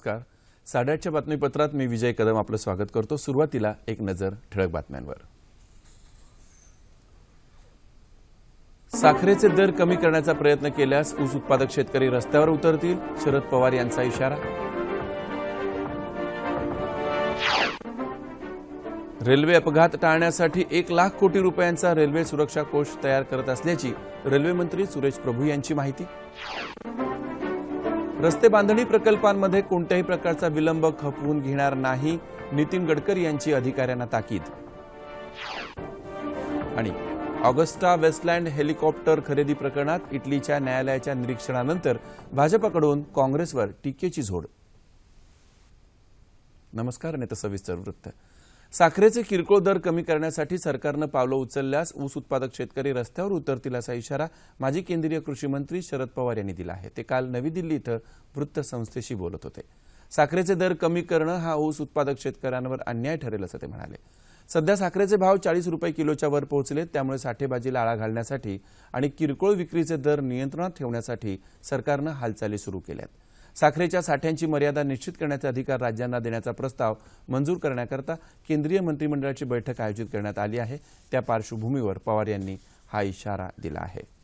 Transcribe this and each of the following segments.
नमस्कार. साडेआठच्या बातमीपत्रात मी विजय कदम आपलं स्वागत करतो. सुरुवातीला एक नजर ठळक बातम्यांवर. साखरेचे दर कमी करण्याचा प्रयत्न केल्यास ऊस उत्पादक शेतकरी रस्त्यावर उतरतील शरद पवार यांचा इशारा. रेल्वे अपघात टाळण्यासाठी एक लाख कोटी रुपयांचा रेल्वे सुरक्षा कोष तयार करत असल्याची रेल्वे मंत्री सुरेश प्रभू यांची माहिती. रस्ते बांधणी प्रकल्पांमध्ये कोणत्याही प्रकारचा विलंब खपवून घेणार नाही नितीन गडकरी यांची अधिकाऱ्यांना ताकीद. आणि ऑगस्टा वेस्टलँड हेलिकॉप्टर खरेदी प्रकरणात इटलीच्या न्यायालयाच्या निरीक्षणानंतर भाजपाकडून काँग्रेसवर टीकेची झोड. नमस्कार आणि सविस्तर वृत्त. साखरेचे किरकोळ दर कमी करण्यासाठी सरकारनं पावलं उचलल्यास ऊस उत्पादक शेतकरी रस्त्यावर उतरतील असा इशारा माजी केंद्रीय कृषी मंत्री शरद पवार यांनी दिला आहे. ते काल नवी दिल्ली इथं वृत्तसंस्थेशी बोलत होते. साखरेचे दर कमी करणं हा ऊस उत्पादक शेतकऱ्यांवर अन्याय ठरेल असं ते म्हणाले. सध्या साखरेचे भाव चाळीस रुपये किलोच्या वर पोहोचलेत त्यामुळे साठेबाजीला आळा घालण्यासाठी आणि किरकोळ विक्रीचे दर नियंत्रणात ठेवण्यासाठी सरकारनं हालचाली सुरू केल्यात. साखरेच्या साठ्यांची मर्यादा निश्चित करण्याचे अधिकार राज्यांना देण्याचा प्रस्ताव मंजूर करण्याकरता केंद्रीय मंत्रिमंडळाची बैठक आयोजित करण्यात आली आहे. त्या पार्श्वभूमीवर पवार यांनी हा इशारा दिला आहे.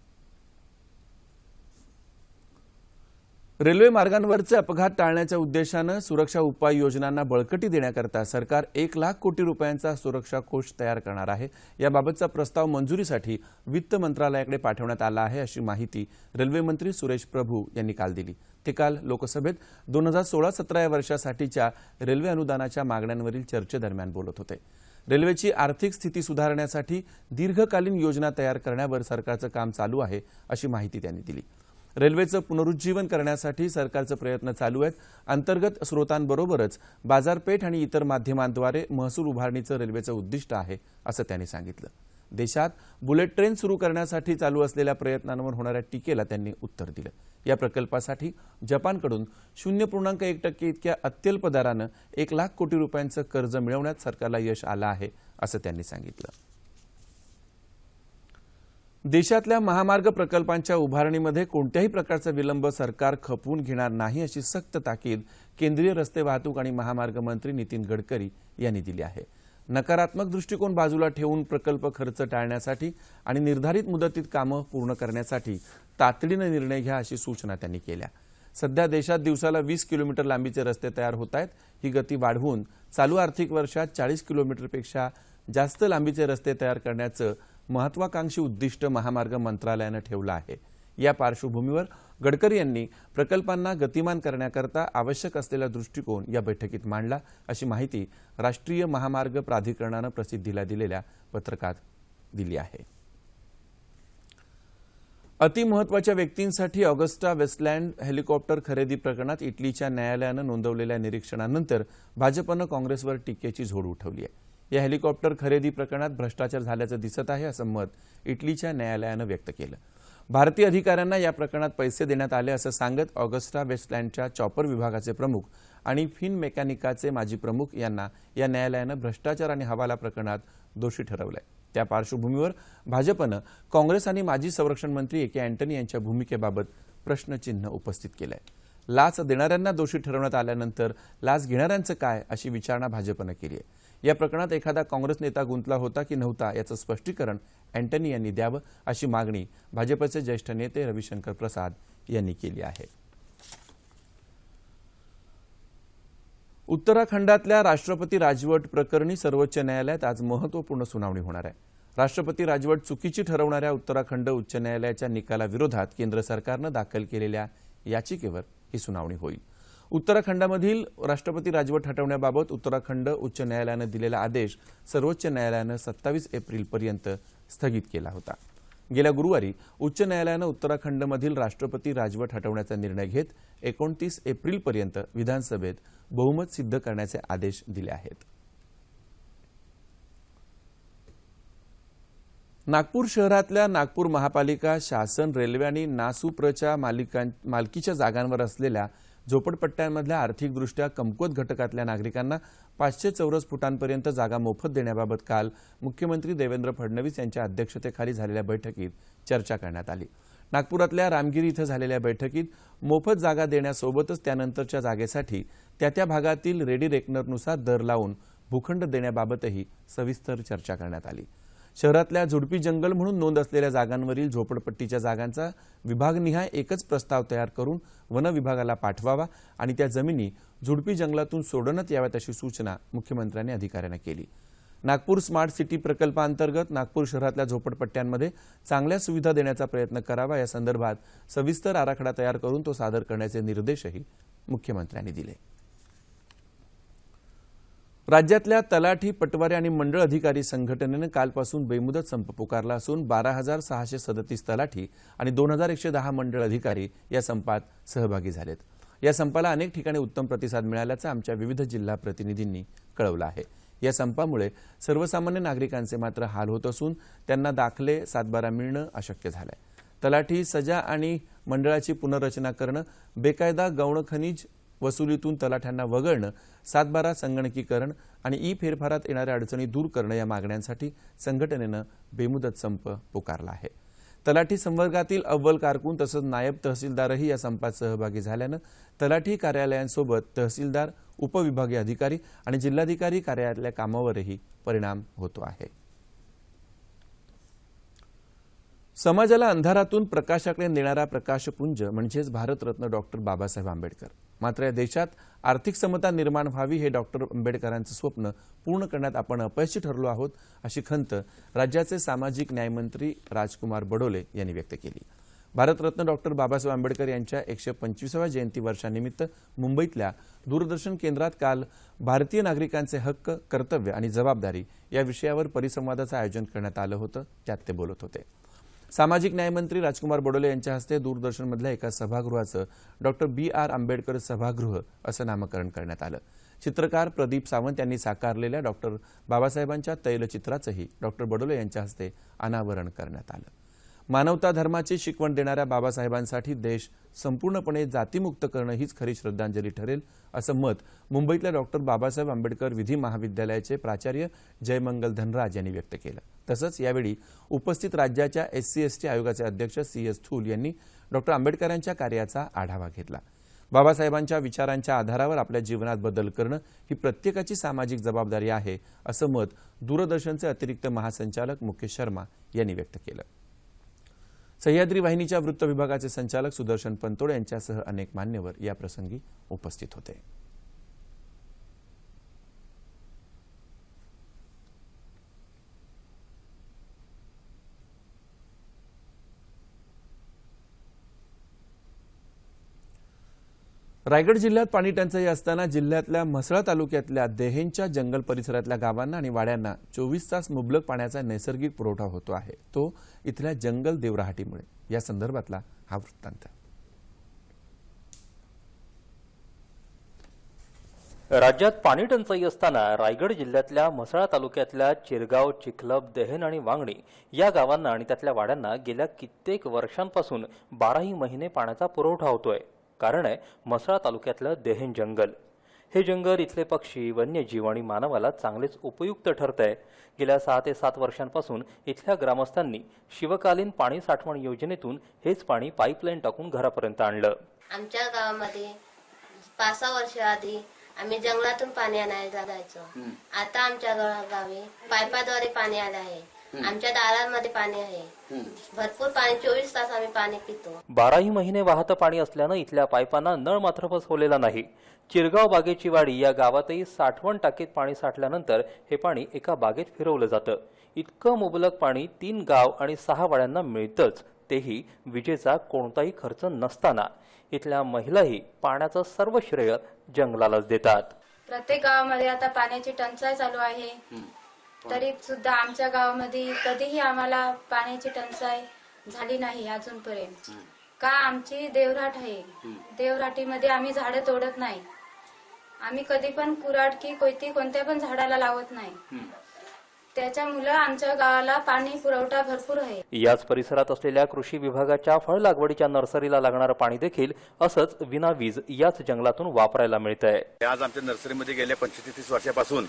रेल्वे मार्गांवरचे अपघात टाळण्याच्या उद्देशानं सुरक्षा उपाययोजनांना बळकटी देण्याकरता सरकार एक लाख कोटी रुपयांचा सुरक्षा कोष तयार करणार आहे. याबाबतचा प्रस्ताव मंजुरीसाठी वित्त मंत्रालयाकडे पाठवण्यात आला आहे अशी माहिती रेल्वे मंत्री सुरेश प्रभू यांनी काल दिली. ते काल लोकसभेत दोन हजार सोळा सतरा या वर्षासाठीच्या रेल्वे अनुदानाच्या मागण्यांवरील चर्चेदरम्यान बोलत होते. रेल्वेची आर्थिक स्थिती सुधारण्यासाठी दीर्घकालीन योजना तयार करण्यावर सरकारचं काम चालू आहे अशी माहिती त्यांनी दिली. रेल्वेचं पुनरुज्जीवन करण्यासाठी सरकारचे प्रयत्न चालू आहेत. अंतर्गत स्रोतांबरोबरच बाजारपेठ आणि इतर माध्यमांद्वारे महसूल उभारणीचं रेल्वेचं उद्दिष्ट आहे असं त्यांनी सांगितलं. देशात बुलेट ट्रेन सुरू करण्यासाठी चालू असलेल्या प्रयत्नांवर होणाऱ्या टीकेला त्यांनी उत्तर दिलं. या प्रकल्पासाठी जपानकडून शून्य पूर्णांक एक टक्के इतक्या अत्यल्प दरानं एक लाख कोटी रुपयांचं कर्ज मिळवण्यात सरकारला यश आलं आहे असं त्यांनी सांगितलं. देशातल्या महामार्ग प्रकल्पांच्या उभारणीमध्ये कोणत्याही प्रकारचा विलंब सरकार खपवून घेणार नाही अशी सक्त ताकीद केंद्रीय रस्ते वाहतूक आणि महामार्ग मंत्री नितीन गडकरी यांनी दिली आहे. नकारात्मक दृष्टिकोन बाजूला ठेवून प्रकल्प खर्च टाळण्यासाठी आणि निर्धारित मुदतीत कामं पूर्ण करण्यासाठी तातडीनं निर्णय घ्या अशी सूचना त्यांनी केल्या. सध्या देशात दिवसाला वीस किलोमीटर लांबीचे रस्ते तयार होत आहेत ही गती वाढवून चालू आर्थिक वर्षात चाळीस किलोमीटरपेक्षा जास्त लांबीचे रस्ते तयार करण्याचं महत्वाकांक्षी उद्दिष्ट महामार्ग मंत्रालयानं ठेवलं आहे. या पार्श्वभूमीवर गडकरी यांनी प्रकल्पांना गतिमान करण्याकरता आवश्यक असलेला दृष्टिकोन या बैठकीत मांडला अशी माहिती राष्ट्रीय महामार्ग प्राधिकरणानं प्रसिद्धीला दिलेल्या पत्रकात दिली आहे. अतिमहत्वाच्या व्यक्तींसाठी ऑगस्टा वेस्टलँड हेलिकॉप्टर खरेदी प्रकरणात इटलीच्या न्यायालयानं नोंदवलेल्या निरीक्षणानंतर भाजपनं काँग्रेसवर टीकेची झोड उठवली आहे. या हेलिकॉप्टर खरेदी प्रकरणात भ्रष्टाचार झाल्याचं दिसत आहे असं मत इटलीच्या न्यायालयानं व्यक्त केलं. भारतीय अधिकाऱ्यांना या प्रकरणात पैसे देण्यात आले असं सांगत ऑगस्टा वेस्टलँडच्या चॉपर विभागाचे प्रमुख आणि फिन मेकॅनिकाचे माजी प्रमुख यांना या न्यायालयानं भ्रष्टाचार आणि हवाला प्रकरणात दोषी ठरवलंय. त्या पार्श्वभूमीवर भाजपनं काँग्रेस आणि माजी संरक्षण मंत्री ए के अँटनी यांच्या भूमिकेबाबत प्रश्नचिन्ह उपस्थित केलंय. लाच देणाऱ्यांना दोषी ठरवण्यात आल्यानंतर लाच घेणाऱ्यांचं काय अशी विचारणा भाजपनं केली आहे या प्रकरणात एखादा काँग्रेस नेता गुंतला होता की नव्हता याचं स्पष्टीकरण अँटनी यांनी द्यावं अशी मागणी भाजपचे ज्येष्ठ नेते रविशंकर प्रसाद यांनी केली आहे. उत्तराखंडातल्या राष्ट्रपती राजवट प्रकरणी सर्वोच्च न्यायालयात आज महत्त्वपूर्ण सुनावणी होणार आहे. राष्ट्रपती राजवट चुकीची ठरवणाऱ्या उत्तराखंड उच्च न्यायालयाच्या निकालाविरोधात केंद्र सरकारनं दाखल केलेल्या याचिकेवर ही सुनावणी होईल. उत्तराखंडामधील राष्ट्रपती राजवट हटवण्याबाबत उत्तराखंड उच्च न्यायालयानं दिलेला आदेश सर्वोच्च न्यायालयानं सत्तावीस एप्रिलपर्यंत स्थगित केला होता. गेल्या गुरुवारी उच्च न्यायालयानं उत्तराखंडमधील राष्ट्रपती राजवट हटवण्याचा निर्णय घेत एकोणतीस एप्रिलपर्यंत विधानसभेत बहुमत सिद्ध करण्याचे आदेश दिले आहेत. नागपूर शहरातल्या नागपूर महापालिका शासन रेल्वे आणि नासूप्रच्या मालिकां मालकीच्या जागांवर असलेल्या झोपडपट्ट्यांमधल्या आर्थिकदृष्ट्या कमकुवत घटकातल्या नागरिकांना पाचशे चौरस फुटांपर्यंत जागा मोफत देण्याबाबत काल मुख्यमंत्री देवेंद्र फडणवीस यांच्या अध्यक्षतेखाली झालेल्या बैठकीत चर्चा करण्यात आली. नागपुरातल्या रामगिरी इथं झालेल्या बैठकीत मोफत जागा देण्यासोबतच त्यानंतरच्या जागेसाठी त्या त्या भागातील रेडी रेकनरनुसार दर लावून भूखंड देण्याबाबतही सविस्तर चर्चा करण्यात आली. शहरातल्या झुडपी जंगल म्हणून नोंद असलेल्या जागांवरील झोपडपट्टीच्या जागांचा विभागनिहाय एकच प्रस्ताव तयार करून वन विभागाला पाठवावा आणि त्या जमिनी झुडपी जंगलातून सोडण्यात याव्यात अशी सूचना मुख्यमंत्र्यांनी अधिकाऱ्यांना केली. नागपूर स्मार्ट सिटी प्रकल्पांतर्गत नागपूर शहरातल्या झोपडपट्ट्यांमध्ये चांगल्या सुविधा देण्याचा प्रयत्न करावा या संदर्भात सविस्तर आराखडा तयार करून तो सादर करण्याचे निर्देशही मुख्यमंत्र्यांनी दिले. राज्यातल्या तलाठी पटवारी आणि मंडळ अधिकारी संघटनेनं कालपासून बेमुदत संप पुकारला असून बारा हजार सहाशे सदतीस तलाठी आणि दोन हजार एकशे दहा मंडळ अधिकारी या संपात सहभागी झालेत. या संपाला अनेक ठिकाणी उत्तम प्रतिसाद मिळाल्याचं आमच्या विविध जिल्हा प्रतिनिधींनी कळवलं आहे. या संपामुळे सर्वसामान्य नागरिकांचे मात्र हाल होत असून त्यांना दाखले सातबारा मिळणं अशक्य झालंय. तलाठी सजा आणि मंडळाची पुनर्रचना करणं बेकायदा गौण खनिज वसुलीतून तलाठ्यांना वगळणं सातबारा संगणकीकरण आणि ई फेरफारात येणाऱ्या अडचणी दूर करणं या मागण्यांसाठी संघटनेनं बेमुदत संप पुकारला आहे. तलाठी संवर्गातील अव्वल कारकून तसंच नायब तहसीलदारही या संपात सहभागी झाल्यानं तलाठी कार्यालयांसोबत तहसीलदार उपविभागीय अधिकारी आणि जिल्हाधिकारी कार्यालयातल्या कामावरही परिणाम होतो आहे. समाजाला अंधारातून प्रकाशाकडे नेणारा प्रकाशपुंज म्हणजेच भारतरत्न डॉक्टर बाबासाहेब आंबेडकर. मात्र या देशात आर्थिक समता निर्माण व्हावी हे डॉक्टर आंबेडकरांचं स्वप्न पूर्ण करण्यात आपण अपयशी ठरलो आहोत अशी खंत राज्याचे सामाजिक न्यायमंत्री राजकुमार बडोले यांनी व्यक्त केली. भारतरत्न डॉक्टर बाबासाहेब आंबेडकर यांच्या एकशे पंचवीसाव्या जयंती वर्षानिमित्त मुंबईतल्या दूरदर्शन केंद्रात काल भारतीय नागरिकांचे हक्क कर्तव्य आणि जबाबदारी या विषयावर परिसंवादाचं आयोजन करण्यात आलं होतं त्यात ते बोलत होते. सामाजिक न्यायमंत्री राजकुमार बडोले यांच्या हस्ते दूरदर्शनमधल्या एका सभागृहाचं डॉक्टर बी आर आंबेडकर सभागृह असं नामकरण करण्यात आलं. चित्रकार प्रदीप सावंत यांनी साकारलेल्या डॉक्टर बाबासाहेबांच्या तैलचित्राचंही डॉक्टर बडोले यांच्या हस्ते अनावरण करण्यात आलं. मानवता धर्माची शिकवण देणाऱ्या बाबासाहेबांसाठी देश संपूर्णपणे जातीमुक्त करणं हीच खरी श्रद्धांजली ठरेल असं मत मुंबईतल्या डॉक्टर बाबासाहेब आंबेडकर विधी महाविद्यालयाचे प्राचार्य जयमंगल धनराज यांनी व्यक्त केलं. तसंच यावेळी उपस्थित राज्याच्या एस सी एस टी आयोगाचे अध्यक्ष सी एस थूल यांनी डॉक्टर आंबेडकरांच्या कार्याचा आढावा घेतला. बाबासाहेबांच्या विचारांच्या आधारावर आपल्या जीवनात बदल करणं ही प्रत्येकाची सामाजिक जबाबदारी आहे असं मत दूरदर्शनचे अतिरिक्त महासंचालक मुकेश शर्मा यांनी व्यक्त केलं. सह्याद्री वाहिनीच्या वृत्त विभागाचे संचालक सुदर्शन पंतोड यांच्यासह अनेक मान्यवर या प्रसंगी उपस्थित होते. रायगड जिल्ह्यात पाणी टंचाई असताना जिल्ह्यातल्या म्हसळा तालुक्यातल्या देहेंच्या जंगल परिसरातल्या गावांना आणि वाड्यांना चोवीस तास मुबलक पाण्याचा नैसर्गिक पुरवठा होतो आहे. तो इथल्या जंगल देवराहाटीमुळे. या संदर्भातला हा वृत्तांत. राज्यात पाणी टंचाई असताना रायगड जिल्ह्यातल्या म्हसळा तालुक्यातल्या चिरगाव चिखलब देहन आणि वांगणी या गावांना आणि त्यातल्या वाड्यांना गेल्या कित्येक वर्षांपासून बाराही महिने पाण्याचा पुरवठा होतोय. कारण आहे म्हसळा तालुक्यातलं देहन जंगल. हे जंगल इथले पक्षी वन्यजीव आणि मानवाला चांगलेच उपयुक्त ठरत आहे गेल्या सहा ते सात वर्षांपासून इथल्या ग्रामस्थांनी शिवकालीन पाणी साठवण योजनेतून हेच पाणी पाईपलाईन टाकून घरापर्यंत आणलं. आमच्या गावामध्ये पाच सहा वर्ष आधी आम्ही जंगलातून पाणी आणायला जायचो. आता आमच्या गावी पायपाद्वारे पाणी आलं आहे. आमच्या दारांमध्ये पाणी आहे. भरपूर पाणी चोवीस तास आम्ही पाणी पितो. बाराही महिने वाहतं पाणी असल्यानं इथल्या पाईपांना नळ मात्र बसवलेला नाही. चिरगाव बागेची वाडी या गावातही साठवण टाकीत पाणी साठल्यानंतर हे पाणी एका बागेत फिरवलं जातं. इतकं मुबलक पाणी तीन गाव आणि सहा वाड्यांना मिळतंच तेही विजेचा कोणताही खर्च नसताना. इथल्या महिलाही पाण्याचं सर्व श्रेय जंगलालाच देतात. प्रत्येक गावामध्ये आता पाण्याची टंचाई चालू आहे. तरी सुद्धा आमच्या गावामध्ये कधीही आम्हाला पाण्याची टंचाई झाली नाही अजूनपर्यंत. का आमची देवराट आहे. देवराटीमध्ये आम्ही झाडं तोडत नाही. आम्ही कधी पण कुराड की कोणती कोणत्या पण झाडाला लावत नाही. त्याच्यामुळं आमच्या गावाला पाणी पुरवठा भरपूर आहे. याच परिसरात असलेल्या कृषी विभागाच्या फळ लागवडीच्या नर्सरीला लागणारं पाणी देखील असंच विनावीज याच जंगलातून वापरायला मिळतंय. आज आमच्या नर्सरीमध्ये गेल्या पंचवीस तीस वर्षापासून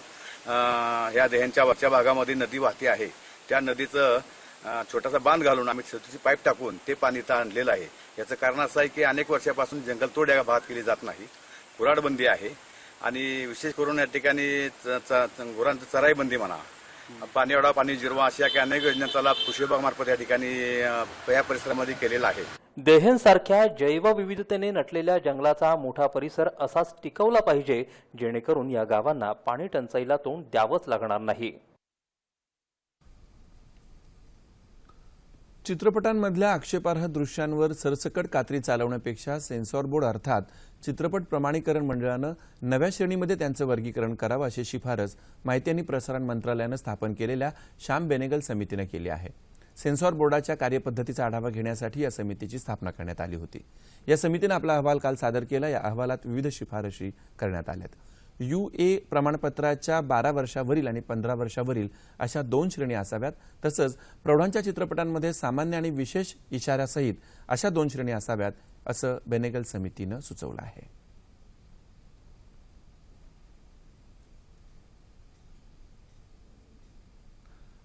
ह्या देह्यांच्या वरच्या भागामध्ये नदी वाहते आहे. त्या नदीचं छोटासा बांध घालून आम्ही शेतीची पाईप टाकून ते पाणी इथं आणलेलं आहे. याचं कारण असं आहे की अनेक वर्षापासून जंगलतोड या भागात केली जात नाही. कुराडबंदी आहे. आणि विशेष करून या ठिकाणी च- गुरांचं चराईबंदी म्हणा पाणी अडा पाणी जिरवा अशा काही अनेक योजनांचा लाभ कृषी विभागामार्फत या ठिकाणी या परिसरामध्ये केलेला आहे. देहेंसारख्या जैवविविधतेने नटलेल्या जंगलाचा मोठा परिसर असाच टिकवला पाहिजे जेणेकरून या गावांना पाणी टंचाईला तोंड द्यावंच लागणार नाही. चित्रपटांमधल्या आक्षेपार्ह दृश्यांवर सरसकट कात्री चालवण्यापेक्षा सेन्सॉर बोर्ड अर्थात चित्रपट प्रमाणीकरण मंडळानं नव्या श्रेणीमध्ये त्यांचं वर्गीकरण करावं अशी शिफारस माहिती आणि प्रसारण मंत्रालयानं स्थापन केलेल्या श्याम बेनेगल समितीनं केली आहे. सेन्सॉर बोर्डाच्या कार्यपद्धतीचा आढावा घेण्यासाठी या समितीची स्थापना करण्यात आली होती. या समितीनं आपला अहवाल काल सादर केला. या अहवालात विविध शिफारशी करण्यात आल्यात. यू ए प्रमाणपत्राच्या बारा वर्षावरील आणि पंधरा वर्षावरील अशा दोन श्रेणी असाव्यात. तसंच प्रौढांच्या चित्रपटांमध्ये सामान्य आणि विशेष इशाऱ्यासहित अशा दोन श्रेणी असाव्यात असं बेनेगल समितीनं सुचवलं आहे.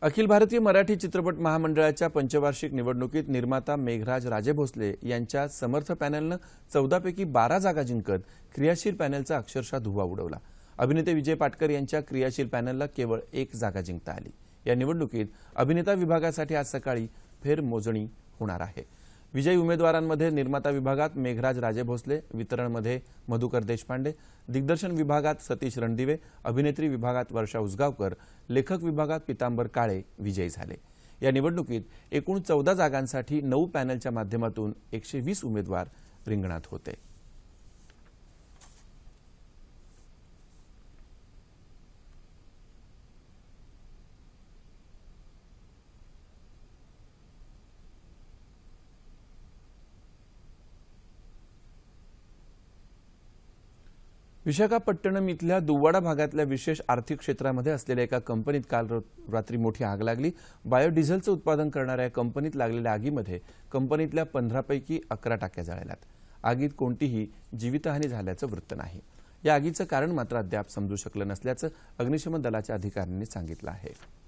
अखिल भारतीय मराठी चित्रपट महामंडळाच्या पंचवार्षिक निवडणुकीत निर्माता मेघराज राजे भोसले यांच्या समर्थ पॅनलनं चौदापैकी बारा जागा जिंकत क्रियाशील पॅनलचा अक्षरशः धुवा उडवला. अभिनेते विजय पाटकर यांच्या क्रियाशील पॅनलला केवळ एक जागा जिंकता आली. या निवडणुकीत अभिनेता विभागासाठी आज सकाळी फेरमोजणी होणार आहे. विजयी उमेदवारांमध्ये निर्माता विभागात मेघराज राजे भोसले वितरणमध्ये मधुकर देशपांडे दिग्दर्शन विभागात सतीश रणदिवे अभिनेत्री विभागात वर्षा उसगावकर लेखक विभागात पितांबर काळे विजयी झाले. या निवडणुकीत एकूण चौदा जागांसाठी नऊ पॅनलच्या माध्यमातून एकशे वीस उमेदवार रिंगणात होते. विशाखापट्टणम इथल्या दुव्वाडा भागातल्या विशेष आर्थिक क्षेत्रामध्ये असलेल्या एका कंपनीत काल रो- रात्री मोठी आग लागली. बायोडिझेलचं उत्पादन करणाऱ्या कंपनीत लागलेल्या आगीमध्ये कंपनीतल्या पंधरापैकी अकरा टाक्या जळाल्यात. आगीत कोणतीही जीवितहानी झाल्याचं वृत्त नाही. या आगीचं कारण मात्र अद्याप समजू शकलं नसल्याचं अग्निशमन दलाच्या अधिकाऱ्यांनी सांगितलं आहे.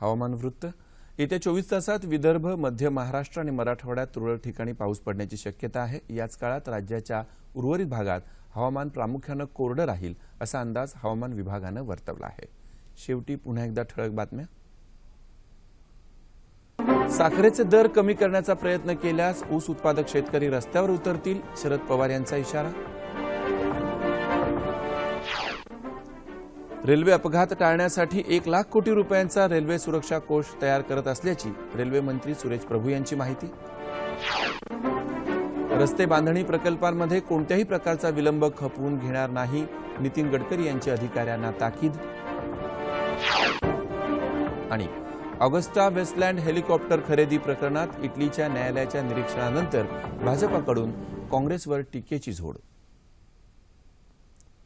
हवामान वृत्त. येत्या चोवीस तासात विदर्भ मध्य महाराष्ट्र आणि मराठवाड्यात तुरळक ठिकाणी पाऊस पडण्याची शक्यता आहे. याच काळात राज्याच्या उर्वरित भागात हवामान प्रामुख्यानं कोरडं राहील असा अंदाज हवामान विभागानं वर्तवला आहे. शेवटी पुन्हा एकदा ठळक बातम्या. साखरेचे दर कमी करण्याचा प्रयत्न केल्यास ऊस उत्पादक शेतकरी रस्त्यावर उतरतील शरद पवार यांचा इशारा. रेल्वे अपघात टाळण्यासाठी एक लाख कोटी रुपयांचा रेल्वे सुरक्षा कोष तयार करत असल्याची रेल्वे मंत्री सुरेश प्रभू यांची माहिती. रस्ते बांधणी प्रकल्पांमध्ये कोणत्याही प्रकारचा विलंब खपवून घेणार नाही नितीन गडकरी यांची अधिकाऱ्यांना ताकीद. आणि ऑगस्टा वेस्टलँड हेलिकॉप्टर खरेदी प्रकरणात इटलीच्या न्यायालयाच्या निरीक्षणानंतर भाजपाकडून काँग्रेसवर टीकेची झोड.